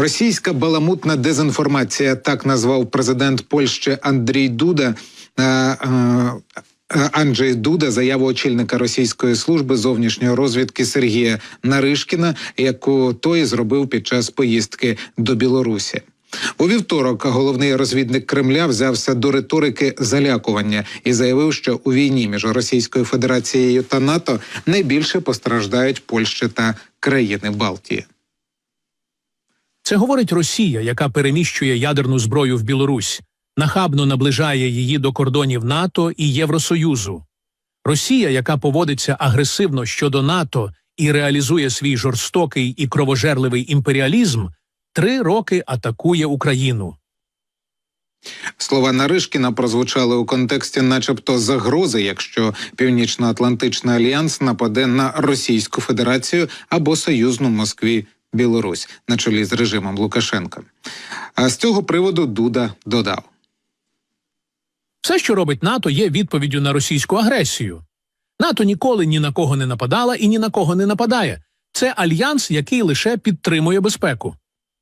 Російська баламутна дезінформація так назвав президент Польщі Андрій Дуда. Е, е, Анджей Дуда заяву очільника російської служби зовнішньої розвідки Сергія Наришкіна, яку той зробив під час поїздки до Білорусі. У вівторок головний розвідник Кремля взявся до риторики залякування і заявив, що у війні між Російською Федерацією та НАТО найбільше постраждають Польща та країни Балтії. Це говорить Росія, яка переміщує ядерну зброю в Білорусь, нахабно наближає її до кордонів НАТО і Євросоюзу. Росія, яка поводиться агресивно щодо НАТО і реалізує свій жорстокий і кровожерливий імперіалізм, три роки атакує Україну. Слова Наришкіна прозвучали у контексті, начебто, загрози, якщо Північно-Атлантичний альянс нападе на Російську Федерацію або союзну Москві Білорусь на чолі з режимом Лукашенка. А з цього приводу Дуда додав. Все, що робить НАТО, є відповіддю на російську агресію. НАТО ніколи ні на кого не нападала і ні на кого не нападає. Це альянс, який лише підтримує безпеку.